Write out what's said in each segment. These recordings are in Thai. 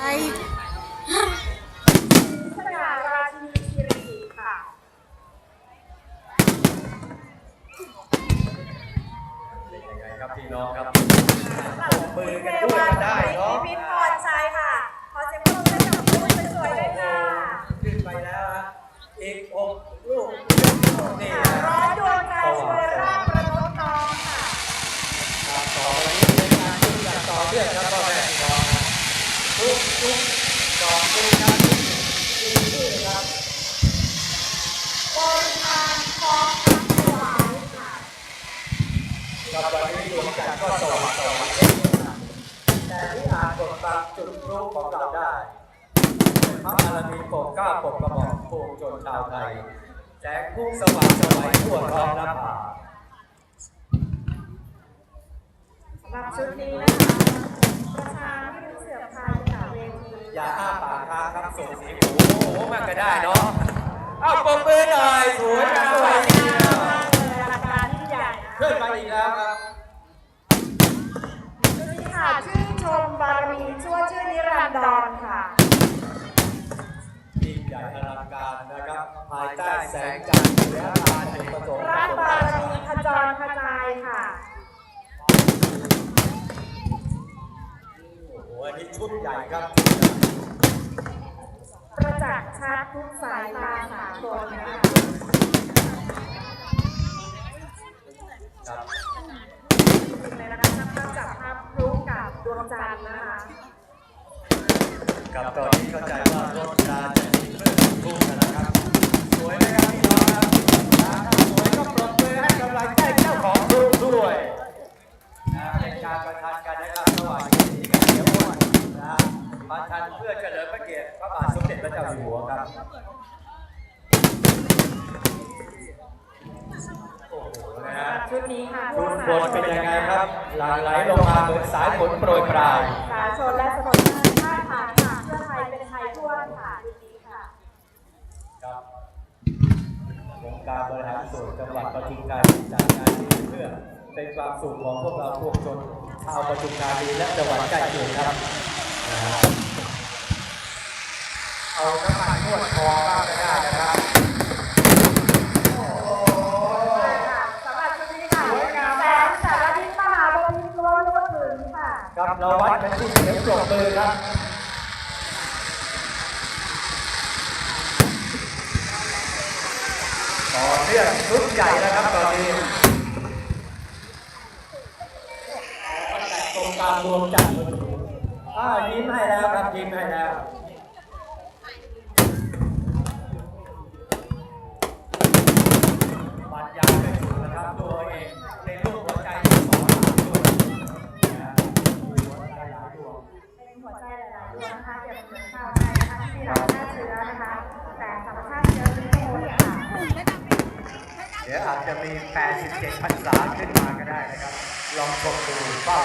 ไบังจุดรู้ของเราได้พระบารมีโปรดเกล้าโปรดกระหม่อมปวงชนชาวไทยแสงพุ่งสว่างสวัยทั่วท้องนภาสำหรับชุดนี้นะคะประชาที่เสือพายจากเวทีอย่าอ้าปากค้างครับส่งเสียงโอ้โหมันก็ได้เนาะ เอาปมมือหน่อยสวยจังเลยทีเดียวม ชื่อนิรันดรค่ะ ยิ่งใหญ่อลังการนะครับภายใต้แสงจันทร์และลานแห่งประสงค์ราชบารมีขจรกระจายค่ะ โอ้โหอันนี้ชุดใหญ่ครับประจักษ์ชัดทุกสายตาสากลนะคะครับเลยนะคะนับภาพจากภาพพลุกับดวงจันทร์นะคะ กับตอนนี้เข้าใจว่ารถราจะมีเพิ่มทุ่งนนะครับ สวยไหมครับพี่น้องครับถ้าสวยก็ปรบมือให้กำลังใจเจ้าของรูปด้วยนะเป็นการประทานกันนะครับระหว่างเจดีย์กับเสียอ้วนนะประทานเพื่อเฉลิมพระเกียรติพระบาทสมเด็จพระเจ้าอยู่หัวครับโอ้โหนะชุดนี้ค่ะชุดบนเป็นยังไงครับ หลั่งไหลลงมาเหมือนสายฝนโปรยปลาย สาชนและสนชาติชาติฐานค่ะเพื่อไทยเป็นไทยทั่วค่ะชุดนี้ค่ะ ครับองค์ การบริหารส่วนจังหวัดปทุมธานีจัดงานนี้เพื่อเป็นความสุขของพวกเราพวกชนชาวปทุมธานีและจังหวัดใกล้เคียงครับนะฮะเอาน้ำมันนวดคอบ้างก็ได้นะครับสำหรับชุดนี้ค่ะแสงสารทิศมหาบพิตรล้วนล้วนถึงค่ะครับเราวัดกันที่เสียงปรบมือครับ เนื่องชุดใหญ่แล้วครับตอนนี้ตรงกลางรวมจัดอ่ายิ้มให้แล้วครับยิ้มให้แล้วบรรยายไม่ถูกนะครับตัวเองในรูปหัวใจสองตัวยนะมีหัวใจหลายดวงเป็นหัวใจหลายดวงนะคะเกี่ยวกับเหมือนชาวไทยนะคะที่มีหลายชาติเชื้อนะคะ แต่ธรรมชาติเชื้อที่ขโมยค่ะ เดี๋ยวอาจจะมี 87พรรษาขึ้นมาก็ได้นะครับ ลองชมดูเป้า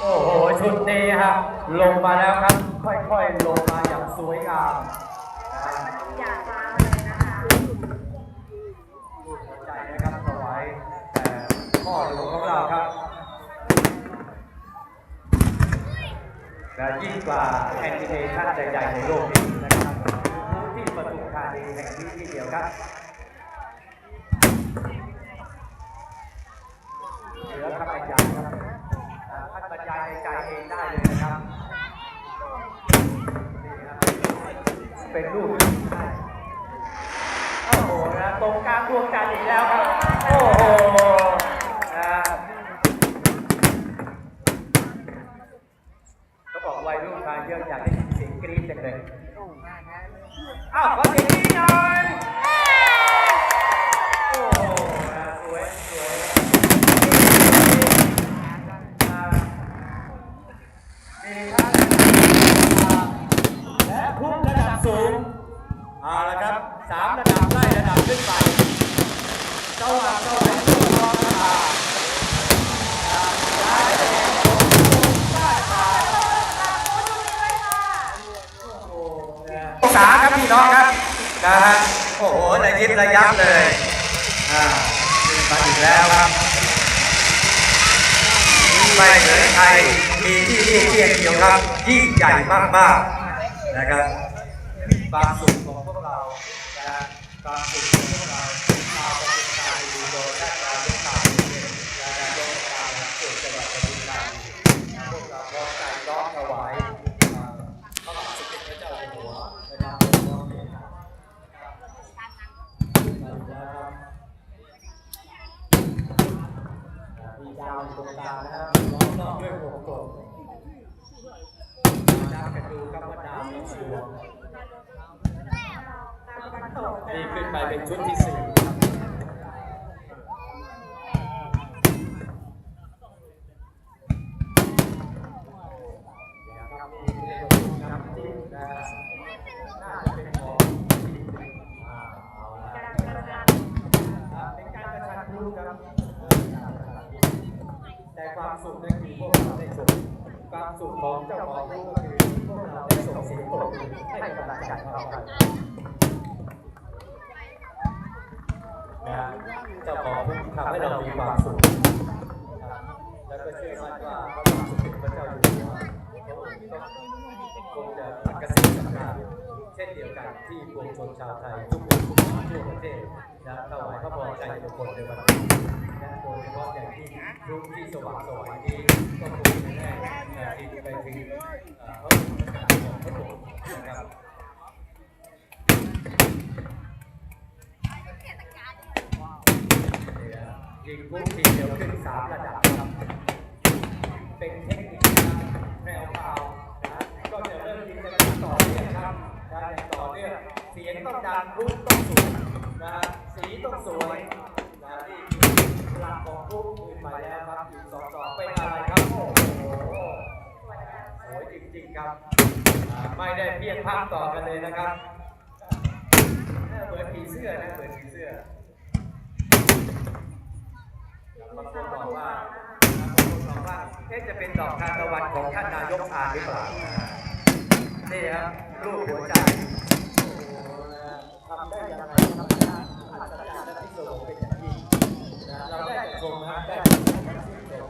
โอ้โห ชุดนี้ครับลงมาแล้วครับ ค่อยๆ ลงมาอย่างสวยงามนะอยากมาเลยนะคะรูปหัวใจนะครับถวายแต่พ่อหลวงของเราครับและยิ่งกว่าแคนดิเดตท่านใหญ่ๆในโลกนี้นะครับที่ปทุมธานีแห่งนี้ที่เดียวครับ เห ลือคำบรรยารย์ครับท่านบรรยายในใจเองได้เลยนะครับ เป็นรูปโอ้โหนะตรงกลางดวงจันทร์อีกแล้วครับ โอ้โหนะเขาบอกวัยรุ่นมาเยอะอยากได้ยินเสียงกรี๊ดจังเลยอ้าวขอเสียงกรี๊ดหน่อยโอ้โหนะสวยสวย มีทั้งและพุ่งระดับสูง เอาละครับ สามระดับไล่ระดับขึ้นไปสว่างสวัยทั่วท้องฟ้าองศาครับพี่น้องครับนะฮะโอ้โหระยิบระยับเลยอ่าขึ้นมาอีกแล้วครับไม่เหมือนใครธีที่นี่เที่เดียวครับยิ่งใหญ่มากๆนะครับความสุขของพวกเรา การฝึกของเรา การประชันรู้ครับแต่ความสุขนั่นคือพวกเราได้ชมความสุขของเจ้าของรู้ก็คือพวกเราได้ส่งเสียงปรบมือให้กำลังใจเขาครับ นะเจ้าของผู้ทำให้เรามีความสุขแล้วก็เชื่อมั่นว่าพระบาทสมเจพระเจ้าอยู่หัวคงจะตัดกระสินสังการเช่นเดียวกันที่ปวงชนชาวไทยทุกคนทั่วประเทศนะถวายพระพรใจทุกคนในวันนี้และโดยเฉพาะอย่างที่รูปที่สว่างสวยนี้ก็คงจะได้เอ่ออินไปถึงพระองค์ของพระองค์นะครับ ยิงพุ่งทีเดียวขึ้นสามระดับครับ เป็นเทคนิคนะแนวเปล่านะก็จะเริ่มยิงกันต่อเนื่องครับนะอย่างต่อเนื่องเสียงต้องดังรูปต้องสูงนะสีต้องสวยนะนี่คือหลักของรูปอื่นไปแล้วครับอีกสองสองเป็นอะไรครับโอ้โหสวยจริงๆครับ ไม่ได้เพียงภาพต่อกันเลยนะครับเหมือนผีเสื้อนะเหมือนผีเสื้อ บางคนบอกว่าบอกว่าเอ๊ะจะเป็นดอกทานตะวันของท่านนายกอ่านหรือเปล่านี่ครับรูปหัวใจทำได้ยังไงทำได้อัศจรรย์และพิศวงเป็นอย่างยิ่งเราได้แต่ชมนะได้แต่ชื่นชม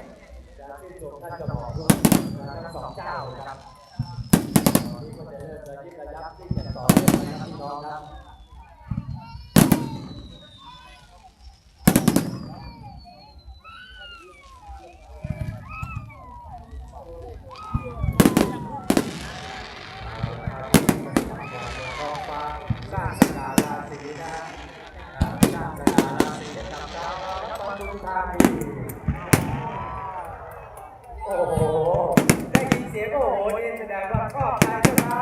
จะชื่นชมท่านเจ้าของรูปนะทั้งสองเจ้านะครับตอนนี้ก็จะเริ่มระยิบระยับที่จะต่อเนื่องนะครับพี่น้องครับ ก้าสร้างสาราศีนะสร้างสาราศีให้กับชาวนครปทุมธานีโอ้โห ได้ยินเสียงโอ้โหนี่แสดงว่าชอบใจใช่ไหม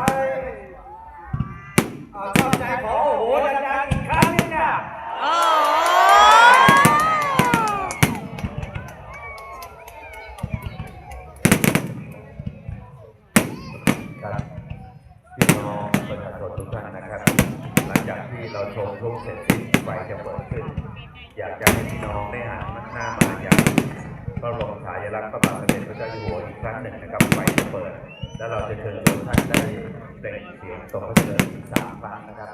ชอบใจขอโอ้โหดังๆอีกครั้งนึงนะครับพี่น้องประชาชนทุกท่านนะครับ หลังจากที่เราชมรูปเสร็จสิ้นไฟจะเปิดขึ้น อยากจะให้พี่น้องได้หันหน้ามาอย่างพระบรมฉายาลักษณ์พระบาทสมเด็จพระเจ้าอยู่หัวอีกครั้งหนึ่งนะครับไฟจะเปิด แล้ว เราจะเชิญทุกท่านได้เปล่งเสียงตรงเจริญสามครั้งนะครับ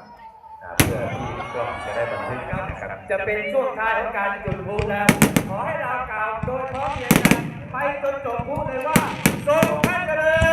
เพื่อที่กล้องจะได้บันทึกนะครับจะเป็นช่วงท้ายของการจุดพูแล้ว ขอให้เรากล่าวโดยพร้อมเพรียงกันไปจนจบพูเลยว่าทรงพระเจริ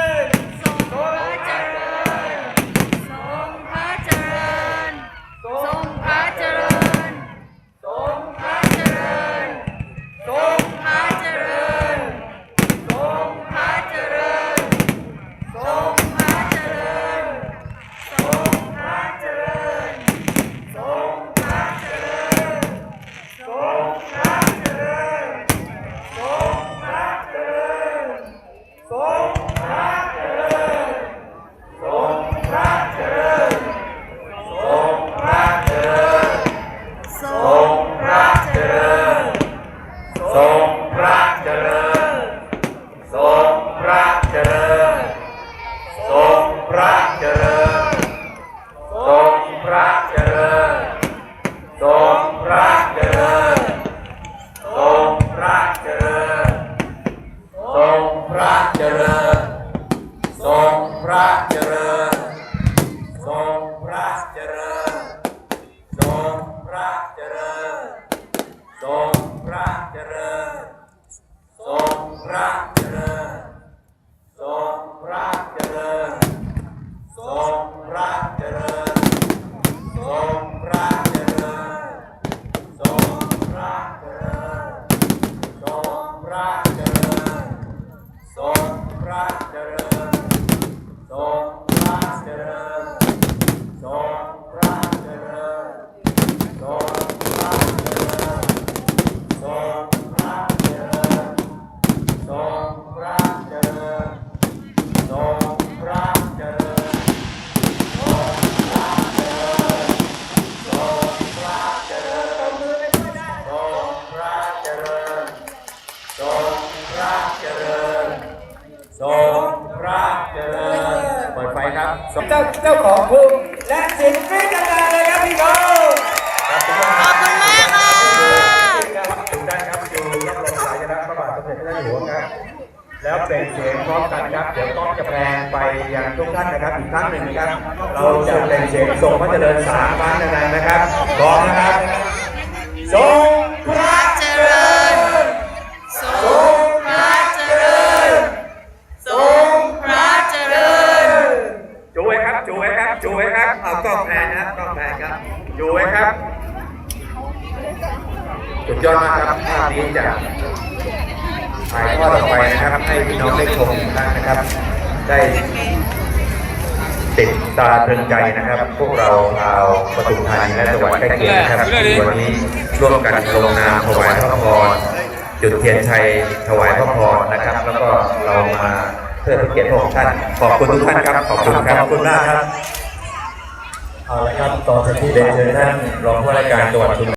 ครับเจ้าเจ้าของภูมิและสินไม่กันดาเลยครับพี่น้องครับทุกท่านขอบคุณมากค่ะทุกท่านครับดูรับรองสายนะพระบาทสมเด็จพระเจ้าอยู่หัวครับ แล้วเป็นเสียงพร้อมกันครับเดี๋ยวต้องจะแปลงไปยังทุกท่านนะครับอีกครั้งหนึ่งนะครับ เราจะเป็นเสียงทรงพระเจริญสามครั้งนานๆนะครับพร้อมนะครับทรงพระเจริญ ทรงพระเจริญ ทรงพระเจริญ จูไว้ครับ จูไว้ครับ จูไว้ครับ เอากล้องแพนนะครับกล้องแพนครับ จูไว้ครับ สุดยอดมากครับภาพนี้จะถ่ายทอดออกไปนะครับ ให้พี่น้องได้ชมอีกครั้งนะครับ ได้ ติดตาตรึงใจนะครับ พวกเราชาวปทุมธานีและจังหวัดใกล้เคียงนะครับที่วันนี้ร่วมกันลงนามถวายพระพรจุดเทียนชัยถวายพระพรนะครับ แล้วก็เรามาเพื่อเป็นเกียรติพระองท่านขอบคุณทุกท่านครับขอบคุณครับขอบคุณมากครับเอาละครับต่อจากที่เรียนเชิญท่านรองผู้ว่าราชการจังหวัดชุม